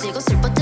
지고 슬퍼